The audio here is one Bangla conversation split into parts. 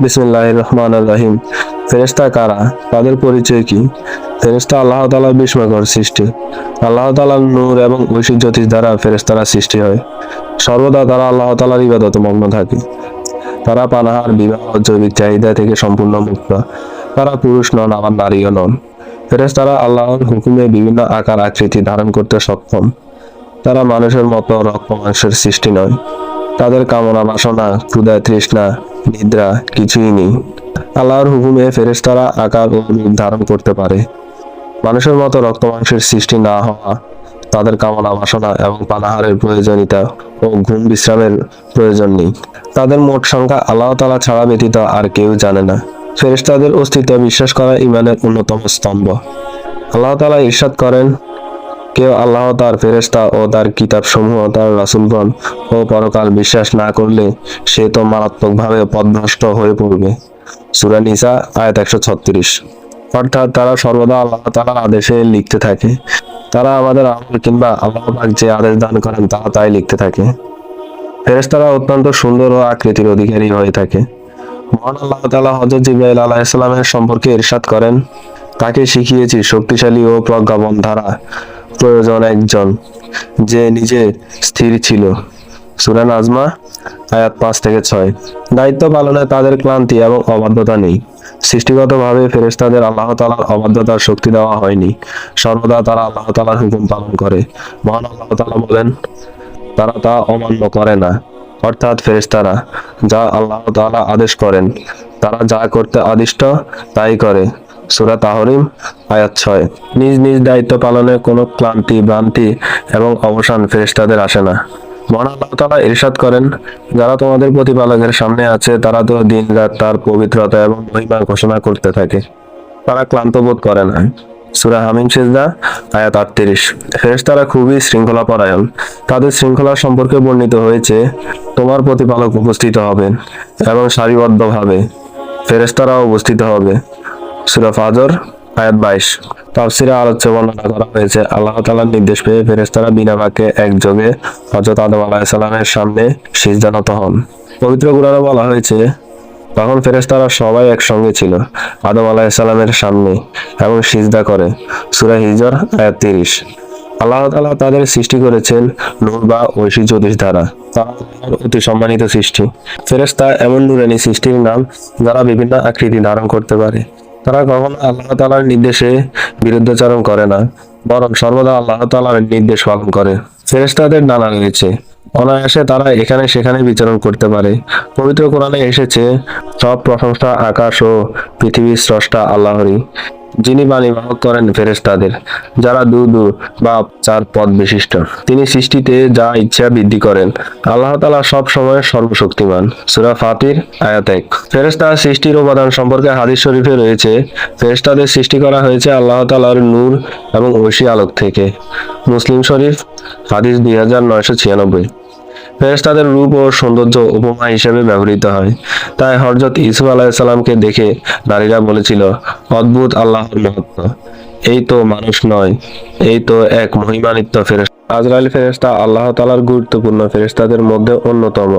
বিসমিল্লাহ রহমান রাহিম ফেরেস্তা কারা? তাদের পরিচয় কি? ফেরেস্তা আল্লাহ তালার বিস্ময়কর সৃষ্টি। আল্লাহ তালার নূর এবং ঐশী জ্যোতিষ দ্বারা ফেরেস্তারা সৃষ্টি হয়। সর্বদা তারা আল্লাহ তালার ইবাদত মগ্ন থাকে। তারা পানাহার, বিবাহ, জৈবিক চাহিদা থেকে সম্পূর্ণ মুক্ত। তারা পুরুষ নন, আবার নারীও নন। ফেরেস্তারা আল্লাহর হুকুমে বিভিন্ন আকার আকৃতি ধারণ করতে সক্ষম। তারা মানুষের মতো রক্ত মাংসের সৃষ্টি নয়। তাদের কামনা বাসনা ক্ষুদা তৃষ্ণা নিদ্রা কিছুই নেই। আল্লাহর হুকুমে ফেরেশতারা আকার ও রূপ ধারণ করতে পারে। মানুষের মতো রক্ত মাংসের সৃষ্টি না হওয়া, তাদের কামনা বাসনা এবং পানাহারের প্রয়োজনীয়তা ও ঘুম বিশ্রামের প্রয়োজন নেই। তাদের মোট সংখ্যা আল্লাহ তালা ছাড়া ব্যতীত আর কেউ জানে না। ফেরেশতাদের অস্তিত্ব বিশ্বাস করা ইমানের অন্যতম স্তম্ভ। আল্লাহ তালা ইরশাদ করেন কেউ আল্লাহ তার ফেরেশতা ও তার কিতাব সমূহ তার রাসুলগণ ও পরকাল বিশ্বাস না করলে সে তো মারাত্মকভাবে পথভ্রষ্ট হয়ে পড়বে। সূরা নিসা, আয়াত একশো ছত্রিশ। অর্থাৎ তারা সর্বদা আল্লাহ তালার আদেশে লিখতে থাকে। তারা আমাদের আমল কিংবা আল্লাহ পাক যে আদেশ দান করেন তারা তাই লিখতে থাকে। ফেরেশতারা অত্যন্ত সুন্দর ও আকৃতির অধিকারী হয়ে থাকে। মহান আল্লাহ তালা হযরত জিব্রাইল আলাইহিস সালামের সম্পর্কে ইরশাদ করেন, তাকে শিখিয়েছি শক্তিশালী ও প্রজ্ঞাপন ধারা। প্রয়োজন একজন, যে নিজে স্থির ছিল। সূরা নাজমা, আয়াত পাঁচ থেকে ছয়। দায়িত্ব পালনে তাদের ক্লান্তি এবং অবাধ্যতা নেই। সৃষ্টিগতভাবে ফেরেশতাদের আল্লাহ তাআলার অবাধ্যতার শক্তি দেওয়া হয়নি। সর্বদা তারা আল্লাহ তাআলার হুকুম পালন করে। মহান আল্লাহ তাআলা বলেন, তারা তা অমান্য করে না। অর্থাৎ ফেরেশতারা যা আল্লাহ তালা আদেশ করেন, তারা যা করতে আদিষ্ট, তাই করে। সূরা তাহরিম, আয়াত ছয়। নিজ নিজ দায়িত্ব পালনে কোনো ক্লান্তি, ভ্রান্তি এবং অবসান ফেরেশতাদের আসে না। মহান ইরশাদ করেন, যারা তোমাদের প্রতিপালকের সামনে আছে, তারা তো দিন রাত তার পবিত্রতা এবং মহিমা ঘোষণা করতে থাকে। তারা ক্লান্ত বোধ করে না। সুরা হামিম সেজদা, আয়াত আটত্রিশ। ফেরেশতারা খুবই শৃঙ্খলা পরায়ণ। তাদের শৃঙ্খলা সম্পর্কে বর্ণিত হয়েছে, তোমার প্রতিপালক উপস্থিত হবেন এবং সারিবদ্ধভাবে ফেরেশতারাও উপস্থিত হবে। সুরা ফাজর, আয়াত বাইশ। তাফসিরে আলোচ্য বর্ণনা করা হয়েছে, আল্লাহ তাআলার নির্দেশ পেয়ে ফেরেশতারা বিনা বাক্যে একযোগে হযরত আদম আলাইহিস সালামের সামনে সিজদানত হন। পবিত্র কুরআনে বলা হয়েছে, তখন ফেরেশতারা সবাই একসঙ্গে ছিল, আদম আলাইহিসসালামের সামনে এবং সিজদা করে। সূরা হিজর, আয়াত 30 আল্লাহ তাআলা তাদের সৃষ্টি করেছেন নূর বা ঐশী জ্যোতিষ দ্বারা। তারা অতি সম্মানিত সৃষ্টি। ফেরেশতা এমন নূরানী সৃষ্টির নাম যারা বিভিন্ন আকৃতি ধারণ করতে পারে। তারা কখনো আল্লাহ তালার নির্দেশে বিরুদ্ধাচরণ করে না, বরং সর্বদা আল্লাহ তালার নির্দেশ পালন করে। শ্রেষ্ঠাদের নানা রয়েছে। অনায়াসে তারা এখানে সেখানে বিচরণ করতে পারে। পবিত্র কোরআনে এসেছে, সব প্রশংসা আকাশ ও পৃথিবীর স্রষ্টা আল্লাহরই। যিনি বাণীবাহক করেন ফেরেশতাদের, যারা দূর দূর বা চার পদ বিশিষ্ট। তিনি সৃষ্টিতে যা ইচ্ছা বৃদ্ধি করেন। আল্লাহ তাআলা সব সময় সর্বশক্তিমান। সূরা ফাতির, আয়াত এক। ফেরেশতা সৃষ্টির উপাদান সম্পর্কে হাদিস শরীফে রয়েছে, ফেরেশতাদের সৃষ্টি করা হয়েছে আল্লাহ তালার নূর এবং ঐশী আলোক থেকে। মুসলিম শরীফ, হাদিস দুই হাজার নয়শো ছিয়ানব্বই। ফেরেশতাদের রূপ ও সৌন্দর্য উপমা হিসেবে ব্যবহৃত হয়। তাই হরজত ইসুফ আলাইসাল্লামকে দেখে নারীরা বলেছিল, অদ্ভুত আল্লাহর মহত্ব। এই তো মানুষ নয়, এই তো এক মহিমান্বিত ফেরেশতা। আজরাইল ফেরেশতা আল্লাহ তাআলার গুরুত্বপূর্ণ ফেরেস্তাদের মধ্যে অন্যতম,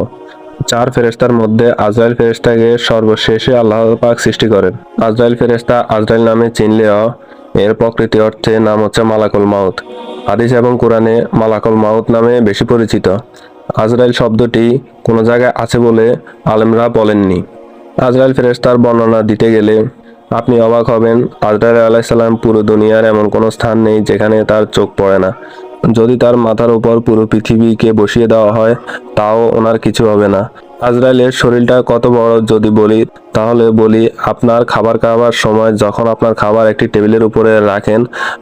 চার ফেরেস্তার মধ্যে আজরাইল ফেরেশতাকে সর্বশেষে আল্লাহ পাক সৃষ্টি করেন। আজরাইল ফেরেশতা আজরাইল নামে চিনলেও এর প্রকৃতি অর্থে নাম হচ্ছে মালাকুল মাউত। হাদিস এবং কোরআনে মালাকুল মাউত নামে বেশি পরিচিত। আজরাইল শব্দটি কোনো জায়গায় আছে বলে আলেমরা বলেননি। আজরাইল ফেরেস্তার বর্ণনা দিতে গেলে আপনি অবাক হবেন, আজরাইল আলাইসাল্লাম পুরো দুনিয়ার এমন কোনো স্থান নেই যেখানে তার চোখ পড়ে না। যদি তার মাথার উপর পুরো পৃথিবীকে বসিয়ে দেওয়া হয়, তাও ওনার কিছু হবে না। আজরাইলের শরীরটা কত বড় যদি বলি, তাহলে বলি আপনার খাবার খাওয়ার সময় যখন আপনার খাবার একটি টেবিলের উপরে রাখেন,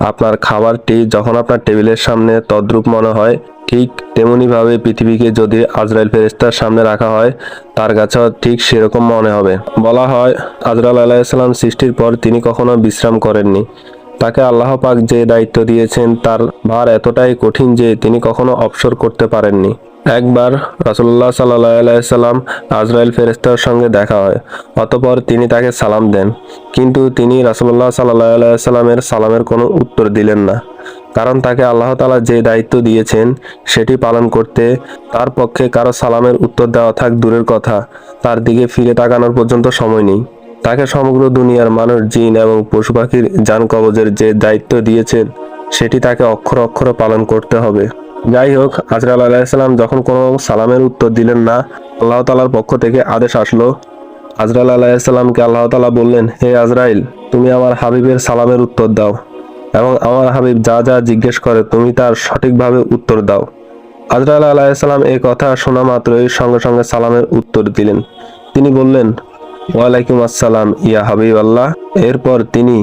আপনার খাবারটি যখন আপনার টেবিলের সামনে তদ্রূপ মনে হয় ঠিক তেমনিভাবে পৃথিবীকে যদি আজরাইল ফেরেস্তার সামনে রাখা হয়, তার কাছেও ঠিক সেরকম মনে হবে। বলা হয় আজরাল আলাইসাল্লাম সৃষ্টির পর তিনি কখনো বিশ্রাম করেননি। তাকে আল্লাহ পাক যে দায়িত্ব দিয়েছেন, তার ভার এতটাই কঠিন যে তিনি কখনো অবসর করতে পারেননি। একবার রাসুল্লাহ সাল্লাহ আলাইসাল্লাম আজরাইল ফেরেস্তার সঙ্গে দেখা হয়, অতপর তিনি তাকে সালাম দেন। কিন্তু তিনি রাসুল্লাহ সাল্লাহ আলাইসাল্লামের সালামের কোনো উত্তর দিলেন না। কারণ তাকে আল্লাহ তালা যে দায়িত্ব দিয়েছেন, সেটি পালন করতে তার পক্ষে কারও সালামের উত্তর দেওয়া থাক দূরের কথা। তার দিকে ফিরে তাকানোর পর্যন্ত সময় নেই। তাকে সমগ্র দুনিয়ার মানুষ, জিন এবং পশু পাখির যান কবজের যে দায়িত্ব দিয়েছেন, সেটি তাকে অক্ষর অক্ষরে পালন করতে হবে। যাই হোক আজরাল আলাইসাল্লাম যখন কোনো সালামের উত্তর দিলেন না, আল্লাহ তালার পক্ষ থেকে আদেশ আসলো। আজরাল আলাইসাল্লামকে আল্লাহ তালা বললেন, হে আজরাইল, তুমি আমার হাবিবের সালামের উত্তর দাও। এবং আমার হাবিব যা যা জিজ্ঞেস করে তুমি তার সঠিকভাবে উত্তর দাও। আজরাল আলাইসাল্লাম এই কথা শোনা মাত্রই সঙ্গে সঙ্গে সালামের উত্তর দিলেন। তিনি বললেন, ওয়ালাইকুম আসসালাম ইয়া হাবিব আল্লাহ। এরপর তিনি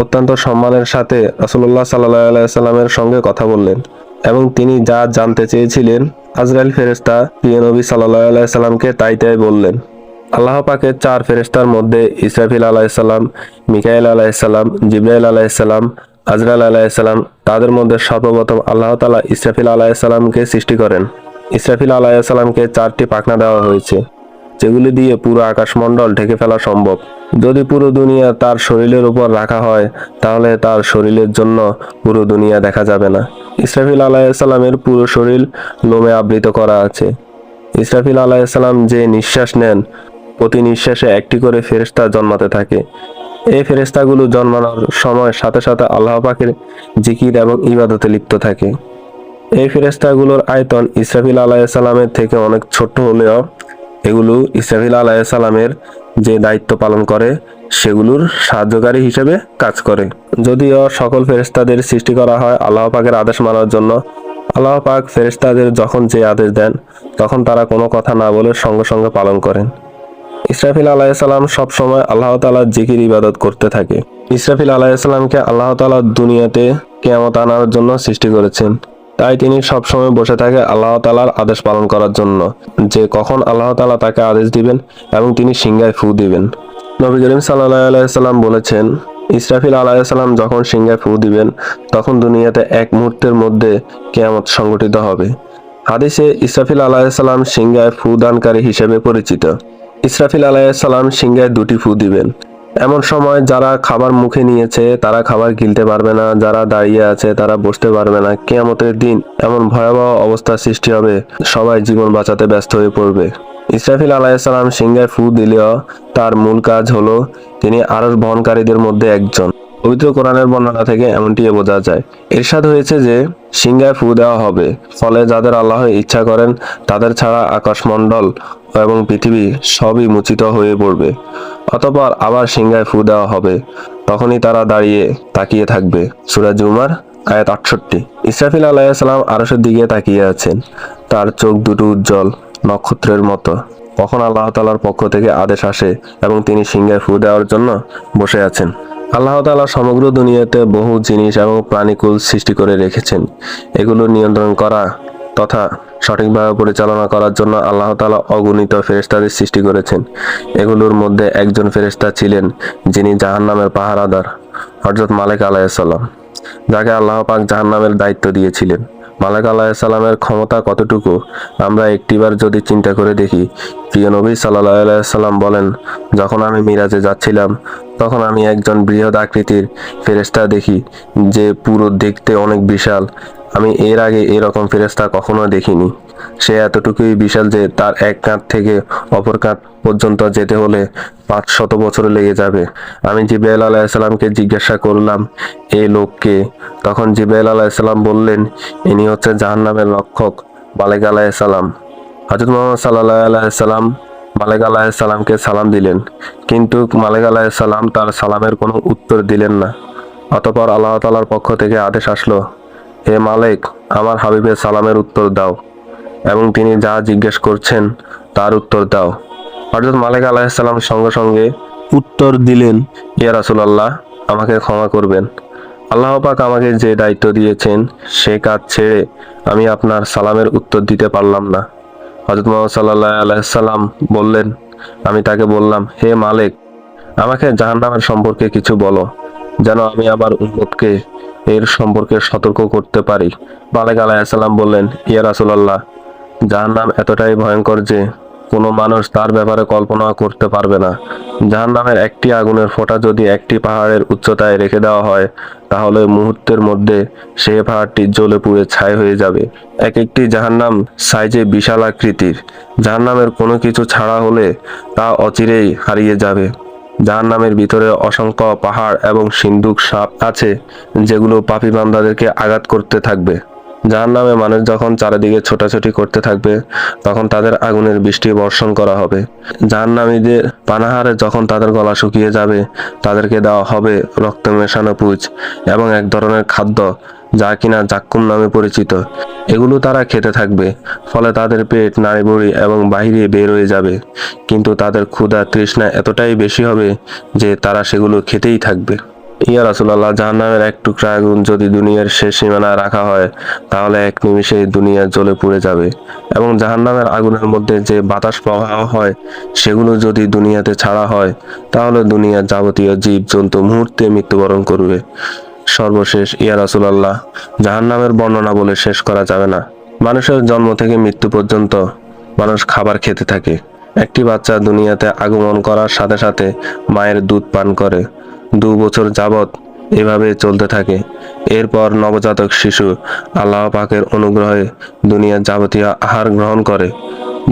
অত্যন্ত সম্মানের সাথে রাসুল্লাহ সাল্লাহ আলাইসাল্লামের সঙ্গে কথা বললেন এবং তিনি যা জানতে চেয়েছিলেন, আজরাইল ফেরেস্তা প্রিয় নবী সাল্লাহ আলাইসাল্লামকে তাই তাই বললেন। আল্লাহ পাকের চার ফেরেস্তার মধ্যে ইসরাফিল আলাইসাল্লাম মিকাইল আলাইসাল্লাম জিব্রাইল আলাইসাল্লাম আজরাল আলাইসাল্লাম তাদের মধ্যে সর্বপ্রথম আল্লাহ তালা ইসরাফিল আলাইসাল্লামকে সৃষ্টি করেন। ইসরাফিল আলাইসাল্লামকে চারটি পাখনা দেওয়া হয়েছে, যেগুলি দিয়ে পুরো আকাশমণ্ডল ঢেকে ফেলা সম্ভব। যদি পুরো দুনিয়া তার শরীরের উপর রাখা হয়, তাহলে তার শরীরের জন্য পুরো দুনিয়া দেখা যাবে না। ইসরাফিল আলাইসাল্লামের পুরো শরীর লোমে আবৃত করা আছে। ইসরাফিল আলাইসাল্লাম যে নিঃশ্বাস নেন, প্রতি নিঃশ্বাসে একটি করে ফেরেস্তা জন্মাতে থাকে। এই ফেরেস্তাগুলো জন্মানোর সময় সাথে সাথে আল্লাহ পাকের জিকির এবং ইবাদতে লিপ্ত থাকে। এই ফেরেস্তাগুলোর আয়তন ইসরাফিল আলাইসাল্লামের থেকে অনেক ছোট হলেও এগুলো ইসরাফিল আলাইসাল্লামের যে দায়িত্ব পালন করে, সেগুলোর সাহায্যকারী হিসেবে কাজ করে। যদিও সকল ফেরেস্তাদের সৃষ্টি করা হয় আল্লাহ পাকের আদেশ মানার জন্য। আল্লাহ পাক ফেরেস্তাদের যখন যে আদেশ দেন, তখন তারা কোনো কথা না বলে সঙ্গে সঙ্গে পালন করেন। ইসরাফিল আলাইসাল্লাম সবসময় আল্লাহ তালার জিকির, ইবাদত করতে থাকে। ইসরাফিল আলাইসাল্লামকে আল্লাহ তালা দুনিয়াতে কেয়ামত আনার জন্য সৃষ্টি করেছেন। তাই তিনি সবসময় বসে থাকে আল্লাহ তালার আদেশ পালন করার জন্য। যে কখন আল্লাহ তালা তাকে আদেশ দিবেন এবং তিনি সিংহায় ফু দিবেন। নবী করিম সাল্লাহ আলাইসাল্লাম বলেছেন, ইসরাফিল আলাইসাল্লাম যখন সিংহায় ফু দিবেন, তখন দুনিয়াতে এক মুহূর্তের মধ্যে কেয়ামত সংগঠিত হবে। হাদিসে ইসরাফিল আলাইসাল্লাম সিংহায় ফু দানকারী হিসেবে পরিচিত। ইসরাফিল আলাইসাল্লাম সিংহায় দুটি ফু দিবেন। এমন সময় যারা খাবার মুখে নিয়েছে, তারা খাবার গিলতে পারবে না, যারা দাঁড়িয়ে আছে, তারা বসতে পারবে না। কেয়ামতের দিন এমন ভয়াবহ অবস্থা সৃষ্টি হবে, সবাই জীবন বাঁচাতে ব্যস্ত হয়ে পড়বে। ইসরাফিল আলাইসাল্লাম সিংহায় ফু দিলেও তার মূল কাজ হলো, তিনি আরস বহনকারীদের মধ্যে একজন। পবিত্র কোরআনের বর্ণনা থেকে এমনটি বোঝা যায়। এরশাদ হয়েছে যে, সিংহায় ফু দেওয়া হবে, ফলে যাদের আল্লাহ ইচ্ছা করেন, তাদের ছাড়া আকাশমণ্ডল এবং পৃথিবী সবই মুচিত হয়ে পড়বে। অতপর আবার সিংহায় ফু দেওয়া হবে, তখনই তারা দাঁড়িয়ে তাকিয়ে থাকবে। সুরাজ উমার আয়াত আটষট্টি। ইসরাফিল আলাইসাল্লাম আরশের দিকে তাকিয়ে আছেন। তার চোখ দুটো উজ্জ্বল নক্ষত্রের মতো। কখন আল্লাহ তালার পক্ষ থেকে আদেশ আসে এবং তিনি সিংহায় ফু দেওয়ার জন্য বসে আছেন। আল্লাহ তালা সমগ্র দুনিয়াতে বহু জিনিস এবং প্রাণীকুল সৃষ্টি করে রেখেছেন। এগুলো নিয়ন্ত্রণ করা তথা সঠিকভাবে পরিচালনা করার জন্য আল্লাহ তালা অগণিত ফেরেস্তাদের সৃষ্টি করেছেন। এগুলোর মধ্যে একজন ফেরেস্তা ছিলেন, যিনি জাহান্নামের পাহারাদার হজরত মালিক আলাইসাল্লাম যাকে আল্লাহ পাক জাহান নামের দায়িত্ব দিয়েছিলেন। মালিক আলাইসাল্লামের ক্ষমতা কতটুকু, আমরা একটিবার যদি চিন্তা করে দেখি, প্রিয় নবী সাল্লাহ আলাইসাল্লাম বলেন, যখন আমি মিরাজে যাচ্ছিলাম তখন আমি একজন বৃহৎ আকৃতির ফেরেস্তা দেখি, যে পুরো দেখতে অনেক বিশাল। আমি এর আগে এরকম ফেরেস্তা কখনো দেখিনি। সে এতটুকুই বিশাল যে তার এক কাঁধ থেকে অপর কাঁধ পর্যন্ত যেতে হলে পাঁচ শত বছর লেগে যাবে। আমি জিব্রাইল আলাইসাল্লামকে জিজ্ঞাসা করলাম এই লোককে তখন জিব্রাইল আলাইসাল্লাম বললেন, ইনি হচ্ছে জাহান্নামের রক্ষক মালিক আলাইসাল্লাম হজরত মোহাম্মদ সাল্লাহ আলাইসাল্লাম মালিক আলাইসাল্লামকে সালাম দিলেন, কিন্তু মালিক আলাইসাল্লাম তার সালামের কোনো উত্তর দিলেন না। অতপর আল্লাহ তালার পক্ষ থেকে আদেশ আসলো, হে মালিক, আমার হাবিবের সালামের উত্তর দাও এবং তিনি যা জিজ্ঞেস করছেন তার উত্তর দাও। হজরত মালিক আলাইসাল্লাম সঙ্গে সঙ্গে উত্তর দিলেন, ইয়া রাসুলাল্লাহ, আমাকে ক্ষমা করবেন। আল্লাহ পাক আমাকে যে দায়িত্ব দিয়েছেন সে কাজ ছেড়ে আমি আপনার সালামের উত্তর দিতে পারলাম না। হজরত মোহাম্মদ সাল্লাহ আলাইসাল্লাম বললেন, আমি তাকে বললাম, হে মালিক, আমাকে জাহান্নামের সম্পর্কে কিছু বলো, যেন আমি আবার উম্মতকে এর সম্পর্কে সতর্ক করতে পারি। মালিক আলাইসাল্লাম বললেন, ইয়া রাসুলাল্লাহ, জাহান্নাম এতটাই ভয়ঙ্কর যে কোনো মানুষ তার ব্যাপারে কল্পনা করতে পারবে না। জাহান্নামের একটি আগুনের ফোঁটা যদি একটি পাহাড়ের উচ্চতায় রেখে দেওয়া হয়, তাহলে মুহূর্তের মধ্যে সেই পাহাড়টি জ্বলে পুড়ে ছাই হয়ে যাবে। এক একটি জাহান্নাম সাইজে বিশাল আকৃতির। জাহান্নামের কোনো কিছু ছাড়া হলে তা অচিরেই হারিয়ে যাবে। জাহান্নামের ভিতরে অসংখ্য পাহাড় এবং সিন্ধুক সাপ আছে, যেগুলো পাপী বান্দাদেরকে আঘাত করতে থাকবে। যার নামে মানুষ যখন চারিদিকে ছোটাছুটি করতে থাকবে, তখন তাদের আগুনের বৃষ্টি বর্ষণ করা হবে। জাহান্নামীদের পানাহারে যখন তাদের গলা শুকিয়ে যাবে, তাদেরকে দেওয়া হবে রক্ত মেশানো পুজ এবং এক ধরনের খাদ্য যা কিনা জাক্কুম নামে পরিচিত। এগুলো তারা খেতে থাকবে, ফলে তাদের পেট, নাড়িবড়ি এবং বাইরে বের হয়ে যাবে। কিন্তু তাদের ক্ষুধা তৃষ্ণা এতটাই বেশি হবে যে তারা সেগুলো খেতেই থাকবে। ইয়া রাসুলাল্লাহ, জাহান্নামের এক টুকরা আগুন যদি দুনিয়ার শেষ সীমানায় রাখা হয়, তাহলে এক নিমিষেই দুনিয়া জ্বলে পুড়ে যাবে। এবং জাহান্নামের আগুনের মধ্যে যে বাতাস প্রবাহ হয়, সেগুলো যদি দুনিয়াতে ছাড়া হয়, তাহলে দুনিয়ার যাবতীয় জীব জন্তু মুহূর্তে মৃত্যুবরণ করবে। সর্বশেষ, ইয়া রাসুলাল্লাহ, জাহান্নামের বর্ণনা বলে শেষ করা যাবে না। মানুষের জন্ম থেকে মৃত্যু পর্যন্ত মানুষ খাবার খেতে থাকে। একটি বাচ্চা দুনিয়াতে আগমন করার সাথে সাথে মায়ের দুধ পান করে। দু বছর যাবৎ এভাবে চলতে থাকে। এরপর নবজাতক শিশু আল্লাহ পাকের অনুগ্রহে দুনিয়ার যাবতীয় আহার গ্রহণ করে।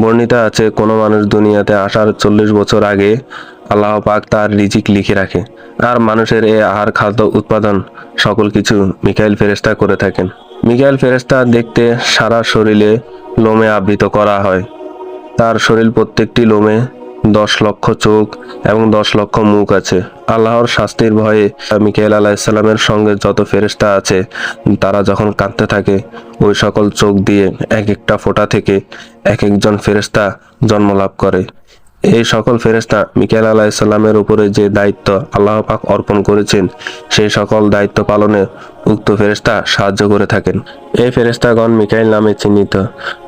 বর্ণিত আছে, কোনো মানুষ দুনিয়াতে আসার চল্লিশ বছর আগে আল্লাহ পাক তার রিজিক লিখে রাখে আর মানুষের এই আহার খাদ্য উৎপাদন সকল কিছু মিকাইল ফেরেস্তা করে থাকেন। মিকাইল ফেরেস্তা দেখতে সারা শরীরে লোমে আবৃত করা হয়। তার শরীর প্রত্যেকটি লোমে দশ লক্ষ চোখ এবং দশ লক্ষ মুখ আছে। আল্লাহর শাস্তির ভয়ে মিকাইল আলাহিসাল্লামের সঙ্গে যত ফেরেস্তা আছে, তারা যখন কাঁদতে থাকে, ওই সকল চোখ দিয়ে এক একটা ফোঁটা থেকে এক একজন ফেরেস্তা জন্ম লাভ করে। এই সকল ফেরেস্তা মিকাইল আলাহিসাল্লামের উপরে যে দায়িত্ব আল্লাহ পাক অর্পণ করেছেন, সেই সকল দায়িত্ব পালনে উক্ত ফেরেস্তা সাহায্য করে থাকেন। এই ফেরেস্তাগণ মিকাইল নামে চিহ্নিত।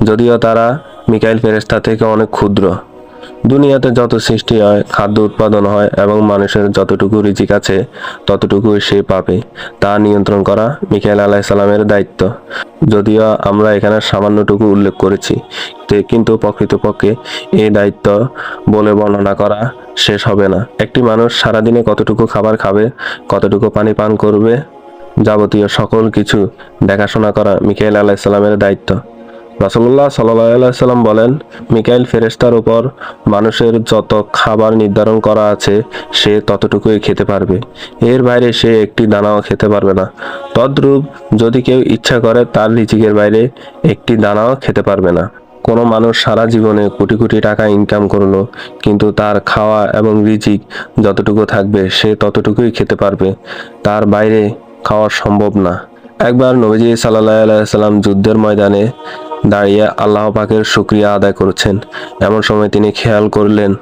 যদিও তারা মিকাইল ফেরেস্তা থেকে অনেক ক্ষুদ্র দুনিয়াতে যত সৃষ্টি হয়, খাদ্য উৎপাদন হয় এবং মানুষের যতটুকু রিজিক আছে, ততটুকুই সে পাবে। তা নিয়ন্ত্রণ করা মিকাইল আলাহ সালামের দায়িত্ব। যদিও আমরা এখানে সামান্যটুকু উল্লেখ করেছি কিন্তু প্রকৃতপক্ষে এই দায়িত্ব বলে বর্ণনা করা শেষ হবে না। একটি মানুষ সারাদিনে কতটুকু খাবার খাবে, কতটুকু পানি পান করবে, যাবতীয় সকল কিছু দেখাশোনা করা মিকাইল আলাইসাল্লামের দায়িত্ব। রাসুল্লাহ সাল্লাম বলেন, মিকাইল ফেরেস্তার উপর মানুষের যত খাবার নির্ধারণ করা আছে, সে ততটুকুই খেতে পারবে। এর বাইরে সে একটি দানাও খেতে পারবে না। তদ্রূপ যদি কেউ ইচ্ছা করে তার রিজিকের বাইরে একটি দানাও খেতে পারবে না। কোনো মানুষ সারা জীবনে কোটি কোটি টাকা ইনকাম করল, কিন্তু তার খাওয়া এবং রিজিক যতটুকু থাকবে, সে ততটুকুই খেতে পারবে। তার বাইরে খাওয়া সম্ভব না। একবার নবীজি সাল্লাহ সাল্লাম যুদ্ধের ময়দানে দাঁড়িয়ে আল্লাহ পাকের শুক্রিয়া আদায় করছেন। এমন সময় তিনি খেয়াল করলেন,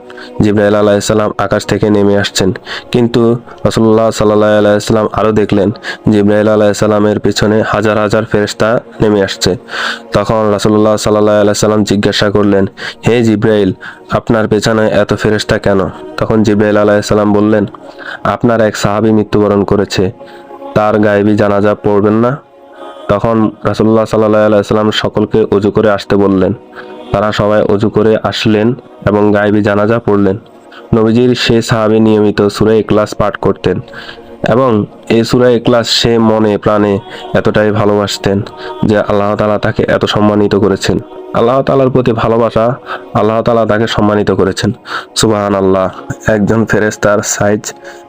জিব্রাইল আলাইসাল্লাম আকাশ থেকে নেমে আসছেন। কিন্তু রসুল্লাহ সাল্লাহ আলাইসাল্লাম আরও দেখলেন, জিব্রাইল আলাইসাল্লামের পিছনে হাজার হাজার ফেরেস্তা নেমে আসছে। তখন রাসুল্লাহ সাল্লাহ আলাইসাল্লাম জিজ্ঞাসা করলেন, হে জিব্রাইল, আপনার পেছনে এত ফেরেস্তা কেন? তখন জিব্রাইল আলাইসাল্লাম বললেন, আপনার এক সাহাবী মৃত্যুবরণ করেছে। তার গায়েবী জানাজা পড়বেন না? তখন রাসুল্লাহ সাল্লাহ আলাইসাল্লাম সকলকে অজু করে আসতে বললেন। তারা সবাই অজু করে আসলেন এবং গায়েবী জানাজা পড়লেন। নবীজির সে সাহাবী নিয়মিত সুরে ক্লাস পাঠ করতেন এবং এই সুরা ক্লাস সে মনে প্রাণে এতটাই ভালোবাসতেন যে আল্লাহ তালা তাকে এত সম্মানিত করেছেন। আল্লাহ তালার প্রতি ভালোবাসা আল্লাহ তালা তাকে সম্মানিত করেছেন। সুবাহান আল্লাহ একজন ফেরেস্তার সাইজ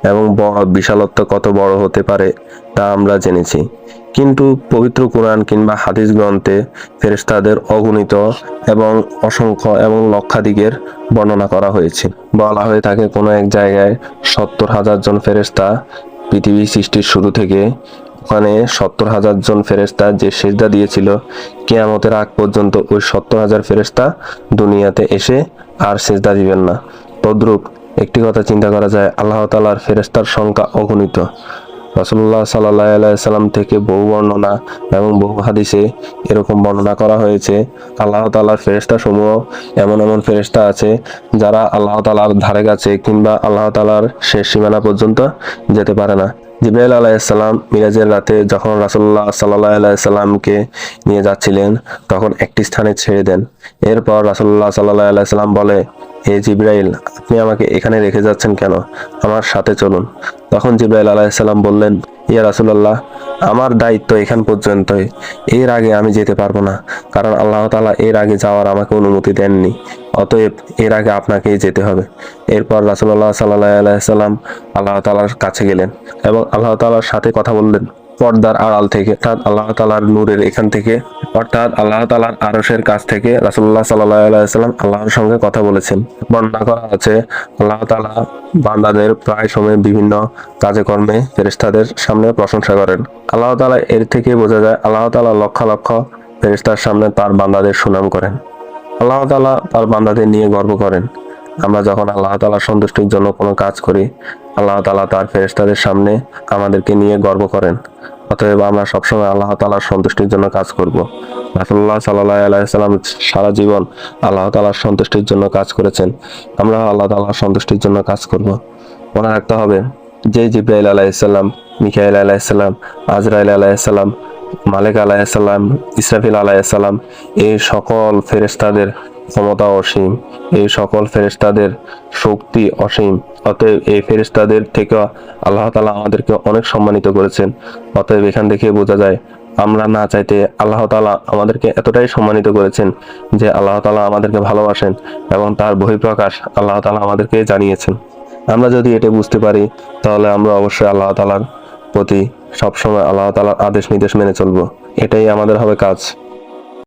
এবং বিশালত্ব কত বড় হতে পারে তা আমরা জেনেছি। কিন্তু পবিত্র কোরআন কিংবা হাদিস গ্রন্থে ফেরেস্তাদের অগণিত এবং অসংখ্য এবং লক্ষাধিকের বর্ণনা করা হয়েছে। বলা হয়ে থাকে কোনো এক জায়গায় সত্তর হাজার জন ফেরেস্তা পৃথিবী সৃষ্টির শুরু থেকে ওখানে সত্তর হাজার জন ফেরেস্তা যে সেজদা দিয়েছিল, কেয়ামতের আগ পর্যন্ত ওই সত্তর হাজার ফেরেস্তা দুনিয়াতে এসে আর সেজদা দিবেন না। তদ্রূপ একটি কথা চিন্তা করা যায়, আল্লাহ তালার ফেরেস্তার সংখ্যা অগণিত। রসুল্লাহ সাল্লাহ সাল্লাম থেকে বহু বর্ণনা এবং বহু হাদিসে এরকম বর্ণনা করা হয়েছে। আল্লাহ তালার ফেরেস্তা সমূহ এমন এমন ফেরেস্তা আছে যারা আল্লাহ তালার ধারে কাছে কিংবা আল্লাহ তালার শেষ সীমানা পর্যন্ত যেতে পারে না। জিব্রাইল আলাইসাল্লাম মিরাজের রাতে যখন রাসুল্লাহ সাল্লাহ আলাইসাল্লামকে নিয়ে যাচ্ছিলেন, তখন একটি স্থানে ছেড়ে দেন। এরপর রাসুল্লাহ সাল্লাহ আলাইসাল্লাম বলে হে জিব্রাইল, আপনি আমাকে এখানে রেখে যাচ্ছেন কেন? আমার সাথে চলুন। তখন জিব্রাইল আলাইসাল্লাম বললেন, ইয়া রাসুলাল্লাহ, আমার দায়িত্ব এখান পর্যন্তই। এর আগে আমি যেতে পারব না, কারণ আল্লাহ তাআলা এর আগে যাওয়ার আমাকে অনুমতি দেননি। অতএব এর আগে আপনাকেই যেতে হবে। এরপর রাসুল্লাহ সাল্লাহ আলাইসাল্লাম আল্লাহ তালার কাছে গেলেন এবং আল্লাহ তালার সাথে কথা বললেন। পর্দার আড়াল থেকে, অর্থাৎ আল্লাহ তালার নূরের এখান থেকে, অর্থাৎ আল্লাহ তালার আরশের কাছ থেকে রাসুল্লাহ সাল্লাহ আলাইসাল্লাম আল্লাহর সঙ্গে কথা বলেছেন। বর্ণনা করা আছে, আল্লাহ তালা বান্দাদের প্রায় সময় বিভিন্ন কাজে কর্মে ফেরেস্তাদের সামনে প্রশংসা করেন। আল্লাহ তালা এর থেকে বোঝা যায়, আল্লাহ তালা লক্ষ লক্ষ ফেরেস্তার সামনে তার বান্দাদের সুনাম করেন। আল্লাহ তালা তার বান্দাদের নিয়ে গর্ব করেন। আমরা যখন আল্লাহ তালার সন্তুষ্টির জন্য কোনো কাজ করি আল্লাহ তালা তার ফেরেস্তাদের সামনে আমাদেরকে নিয়ে গর্ব করেন। অতএব আমরা সবসময় আল্লাহ তালার সন্তুষ্টির জন্য কাজ করব। রাসুল্লাহ সাল্লাহ আলাইসাল্লাম সারা জীবন আল্লাহ তালার সন্তুষ্টির জন্য কাজ করেছেন। আমরা আল্লাহ তালার সন্তুষ্টির জন্য কাজ করব। মনে রাখতে হবে, যে জিব্রাইল আলাইসাল্লাম মিখাইল আলাইসাল্লাম আজরাইল আলাইসাল্লাম মালিক আলাইসাল্লাম ইসরাফিল আলাইসাল্লাম এই সকল ফেরেস্তাদের ক্ষমতা অসীম, এই সকল ফেরেস্তাদের শক্তি অসীম। অতএব এই ফেরেস্তাদের থেকে আল্লাহ তালা আমাদেরকে অনেক সম্মানিত করেছেন। অতএব এখান থেকে বোঝা যায়, আমরা না চাইতে আল্লাহ তালা আমাদেরকে এতটাই সম্মানিত করেছেন যে আল্লাহ তালা আমাদেরকে ভালোবাসেন এবং তার বহিঃপ্রকাশ আল্লাহ তালা আমাদেরকে জানিয়েছেন। আমরা যদি এটা বুঝতে পারি, তাহলে আমরা অবশ্যই আল্লাহ তালার প্রতি সবসময় আল্লাহ তালার আদেশ নির্দেশ মেনে চলবো। এটাই আমাদের হবে কাজ।